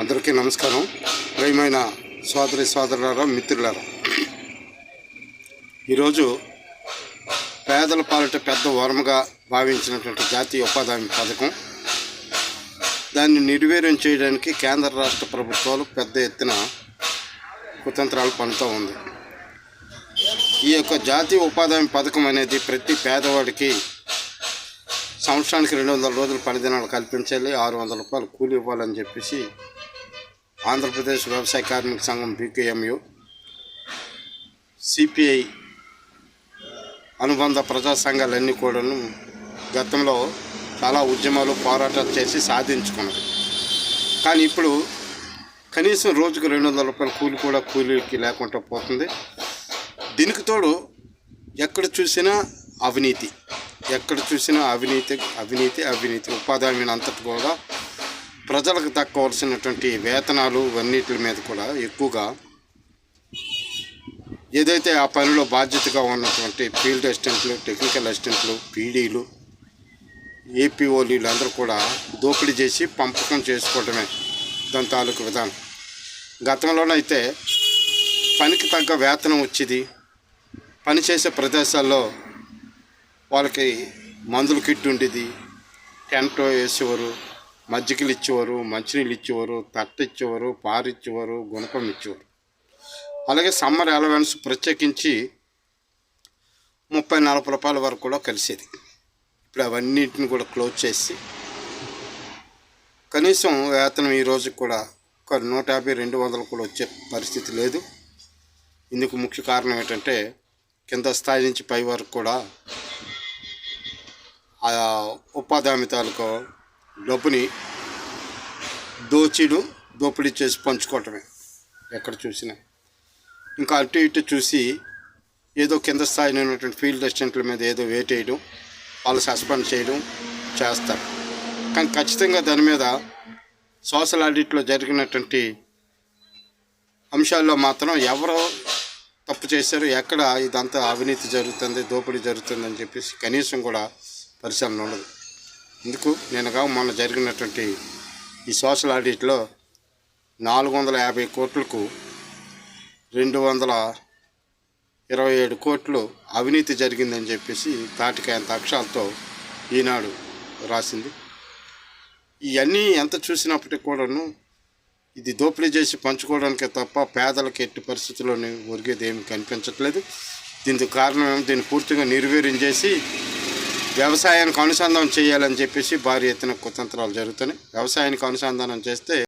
అందరికీ నమస్కారం. ప్రియమైన సోదరి సోదరులారా మిత్రులారా. ఈరోజు పేదల పాలిట పెద్ద వరముగా భావించినటువంటి జాతీయ ఉపాధి హామీ పథకం. దాన్ని నిర్వీర్యం చేయడానికి కేంద్ర రాష్ట్ర ప్రభుత్వాలు పెద్ద ఎత్తున కుతంత్రాలు పనుతూ ఉంది. ఈ యొక్క జాతీయ ఉపాధి హామీ పథకం అనేది ప్రతి పేదవాడికి సంవత్సరానికి రెండు వందల రోజులు పనిదినాలు కల్పించాలి ఆరు వందల రూపాయలు కూలి ఇవ్వాలని చెప్పేసి ఆంధ్రప్రదేశ్ వ్యవసాయ కార్మిక సంఘం బీకేఎంయు సిపిఐ అనుబంధ ప్రజా సంఘాలన్నీ కూడాను గతంలో చాలా ఉద్యమాలు పోరాటాలు చేసి సాధించుకున్నది కానీ ఇప్పుడు కనీసం రోజుకు రెండు వందల రూపాయల కూలి కూడా కూలీకి లేకుండా పోతుంది. దీనికి తోడు ఎక్కడ చూసినా అవినీతి. ఎక్కడ చూసినా అవినీతి అవినీతి అవినీతి ఉపాధి హామీని అంతటి కూడా ప్రజలకు దక్కవలసినటువంటి వేతనాలు అన్నిటి మీద కూడా ఎక్కువగా ఏదైతే ఆ పనిలో బాధ్యతగా ఉన్నటువంటి ఫీల్డ్ అసిస్టెంట్లు టెక్నికల్ అసిస్టెంట్లు పీడీలు ఏపీఓలు వీళ్ళందరూ కూడా దోపిడీ చేసి పంపకం చేసుకోవడమే దాని తాలూకు విధానం. గతంలోనైతే పనికి తగ్గ వేతనం వచ్చేది. పని చేసే ప్రదేశాల్లో వాళ్ళకి మందుల కిట్ ఉండేది. టెంట్ వేసేవారు మజ్జిగలు ఇచ్చేవారు మంచినీళ్ళు ఇచ్చేవారు తట్ట ఇచ్చేవారు పారు ఇచ్చేవారు గుణపం ఇచ్చేవారు. అలాగే సమ్మర్ అలవెన్స్ ప్రత్యేకించి ముప్పై నలభై రూపాయల వరకు కూడా కలిసేది. ఇప్పుడు అవన్నిటిని కూడా క్లోజ్ చేసి. కనీసం వేతనం ఈ రోజుకి కూడా ఒక నూట యాభై రెండు వందలు కూడా వచ్చే పరిస్థితి లేదు. ఇందుకు ముఖ్య కారణం ఏంటంటే కింద స్థాయి నుంచి పై వరకు కూడా ఉపాధి హామీ తాలూకు డబ్బుని దోచిడు దోపిడీ చేసి పంచుకోవటమే ఎక్కడ చూసినా. ఇంకా అటు ఇటు చూసి ఏదో కింద స్థాయిలో ఉన్నటువంటి ఫీల్డ్ అసిస్టెంట్ల మీద ఏదో వేటేయడం వాళ్ళు సస్పెండ్ చేయడం చేస్తారు. కానీ ఖచ్చితంగా దాని మీద సోషల్ ఆడిట్లో జరిగినటువంటి అంశాల్లో మాత్రం ఎవరు తప్పు చేశారు ఎక్కడ ఇదంతా అవినీతి జరుగుతుంది దోపిడీ జరుగుతుంది అని చెప్పేసి కనీసం కూడా పరిశీలన ఉండదు. ఇందుకు నేనుగా మొన్న జరిగినటువంటి ఈ సోషల్ ఆడిట్లో నాలుగు వందల యాభై కోట్లకు రెండు వందల ఇరవై ఏడు కోట్లు అవినీతి జరిగిందని చెప్పేసి తాటికాయంత అక్షరాలతో ఈనాడు రాసింది. ఇవన్నీ ఎంత చూసినప్పటికి కూడాను ఇది దోపిడీ చేసి పంచుకోవడానికే తప్ప పేదలకు ఎట్టి పరిస్థితుల్లోనే ఒరిగేది ఏమి కనిపించట్లేదు. దీనికి కారణం దీన్ని పూర్తిగా నిర్వీర్యం చేసి వ్యవసాయానికి అనుసంధానం చేయాలని చెప్పేసి భారీ ఎత్తున కుతంత్రాలు జరుగుతున్నాయి. వ్యవసాయానికి అనుసంధానం చేస్తే